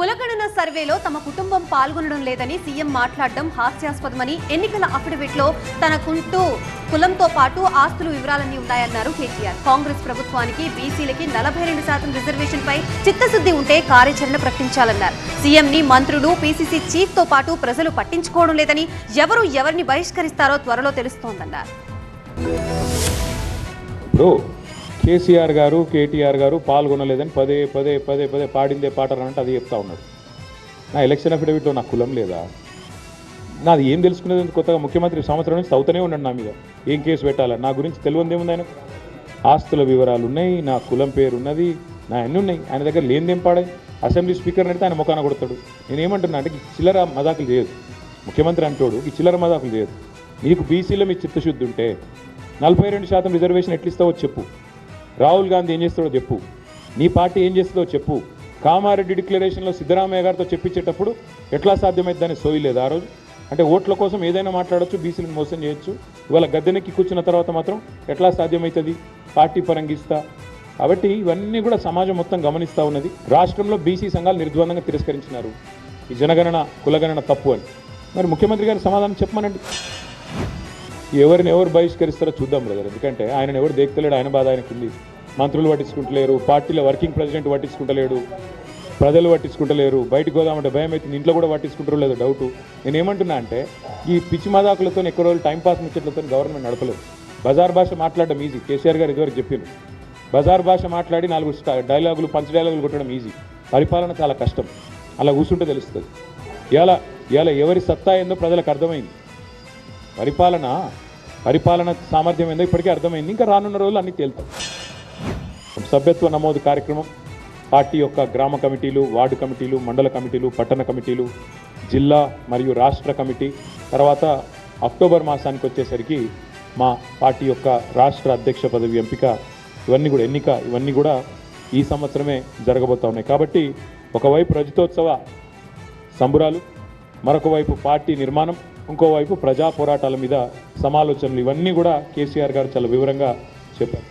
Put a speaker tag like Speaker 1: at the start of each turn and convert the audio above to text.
Speaker 1: కులగణన సర్వేలో తమ కుటుంబం పాల్గొనడం లేదని సీఎం మాట్లాడడం హాస్యాస్పదమని ఎన్నికల అఫిడవిట్లో తనకుంటూ కులంతో పాటు ఆస్తుల వివరాలన్నీ ఉన్నాయన్నారు కేసీఆర్ కాంగ్రెస్ ప్రభుత్వానికి బీసీలకి నలభై రెండు శాతం రిజర్వేషన్ పై చిత్తశుద్ధి ఉంటే కార్యాచరణ ప్రకటించాలన్నారు. సీఎం ని మంత్రులు పీసీసీ చీఫ్తో పాటు ప్రజలు పట్టించుకోవడం లేదని ఎవరు ఎవరిని బహిష్కరిస్తారో త్వరలో తెలుస్తోందన్నారు.
Speaker 2: కేసీఆర్ గారు కేటీఆర్ గారు పాల్గొనలేదని పదే పదే పదే పదే పాడిందే పాట అంటే అది చెప్తా ఉన్నాడు. నా ఎలక్షన్ అఫిడవిట్లో నా కులం లేదా? నాది ఏం తెలుసుకునేది కొత్తగా ముఖ్యమంత్రి సంవత్సరం నుంచి అవుతూనే ఉన్నాడు నా మీద. ఏం కేసు పెట్టాలని నా గురించి తెలియంది ఏముంది ఆయన ఆస్తుల వివరాలు ఉన్నాయి నా కులం పేరు ఉన్నది నా అన్నీ ఉన్నాయి. ఆయన దగ్గర లేనిదేం పాడే. అసెంబ్లీ స్పీకర్ అడిగితే ఆయన ముఖాన కొడతాడు. నేను ఏమంటున్నా అంటే చిల్లర మదాకులు చేయదు ముఖ్యమంత్రి అంటోడు ఈ చిల్లర మజాకులు చేయదు నీకు బీసీలో మీ చిత్తశుద్ధి ఉంటే నలభై రెండు శాతం రిజర్వేషన్ ఎట్లా ఇస్తావో చెప్పు. రాహుల్ గాంధీ ఏం చేస్తాడో చెప్పు. నీ పార్టీ ఏం చేస్తుందో చెప్పు. కామారెడ్డి డిక్లరేషన్లో సిద్ధరామయ్య గారితో చెప్పించేటప్పుడు ఎట్లా సాధ్యమైందని సోయలేదు ఆ రోజు? అంటే ఓట్ల కోసం ఏదైనా మాట్లాడొచ్చు బీసీలను మోసం చేయొచ్చు. ఇవాళ గద్దెనెక్కి కూర్చున్న తర్వాత మాత్రం ఎట్లా సాధ్యమవుతుంది పార్టీ పరంగిస్తా కాబట్టి ఇవన్నీ కూడా సమాజం మొత్తం గమనిస్తూ ఉన్నది. రాష్ట్రంలో బీసీ సంఘాలు నిర్ద్వందంగా తిరస్కరించినారు. ఈ జనగణన కులగణన తప్పు అని. మరి ముఖ్యమంత్రి గారి సమాధానం చెప్పమనండి. ఎవరిని ఎవరు బహిష్కరిస్తారో చూద్దాం బ్రదర్ ఎందుకంటే ఆయన ఎవరు దేక్తలేడు ఆయన బాధ ఆయనకు ఉంది. మంత్రులు పట్టించుకుంటలేరు పార్టీలో వర్కింగ్ ప్రెసిడెంట్ పట్టించుకుంటలేడు ప్రజలు పట్టించుకుంటలేరు బయటకు పోదామంటే భయం అయితే ఇంట్లో కూడా పట్టించుకుంటారు లేదు డౌట్ నేను ఏమంటున్నా అంటే ఈ పిచ్చి మదాకులతో ఎక్కువ రోజులు టైంపాస్ ముచ్చట్లతో గవర్నమెంట్ నడపలేదు బజార్ భాష మాట్లాడడం ఈజీ కేసీఆర్ గారు ఇదివరకు చెప్పారు బజార్ భాష మాట్లాడి నాలుగు స్టా- డైలాగులు పంచ డైలాగులు కొట్టడం ఈజీ పరిపాలన చాలా కష్టం. అలా కూర్చుంటే తెలుస్తుంది. ఇలా ఇలా ఎవరి సత్తా ఏందో ప్రజలకు అర్థమైంది. పరిపాలన పరిపాలన సామర్థ్యం ఏందో ఇప్పటికే అర్థమైంది. ఇంకా రానున్న రోజులు అన్నీ తేలుతాయి. సభ్యత్వ నమోదు కార్యక్రమం పార్టీ యొక్క గ్రామ కమిటీలు వార్డు కమిటీలు మండల కమిటీలు పట్టణ కమిటీలు జిల్లా మరియు రాష్ట్ర కమిటీ. తర్వాత అక్టోబర్ మాసానికి వచ్చేసరికి మా పార్టీ యొక్క రాష్ట్ర అధ్యక్ష పదవి ఎంపిక ఇవన్నీ కూడా ఎన్నిక ఇవన్నీ కూడా ఈ సంవత్సరమే జరగబోతా ఉన్నాయి. కాబట్టి ఒకవైపు రజతోత్సవ సంబురాలు మరొక వైపు పార్టీ నిర్మాణం ఇంకోవైపు ప్రజా పోరాటాల మీద సమాలోచనలు ఇవన్నీ కూడా కేసీఆర్ గారు చాలా వివరంగా చెప్పారు.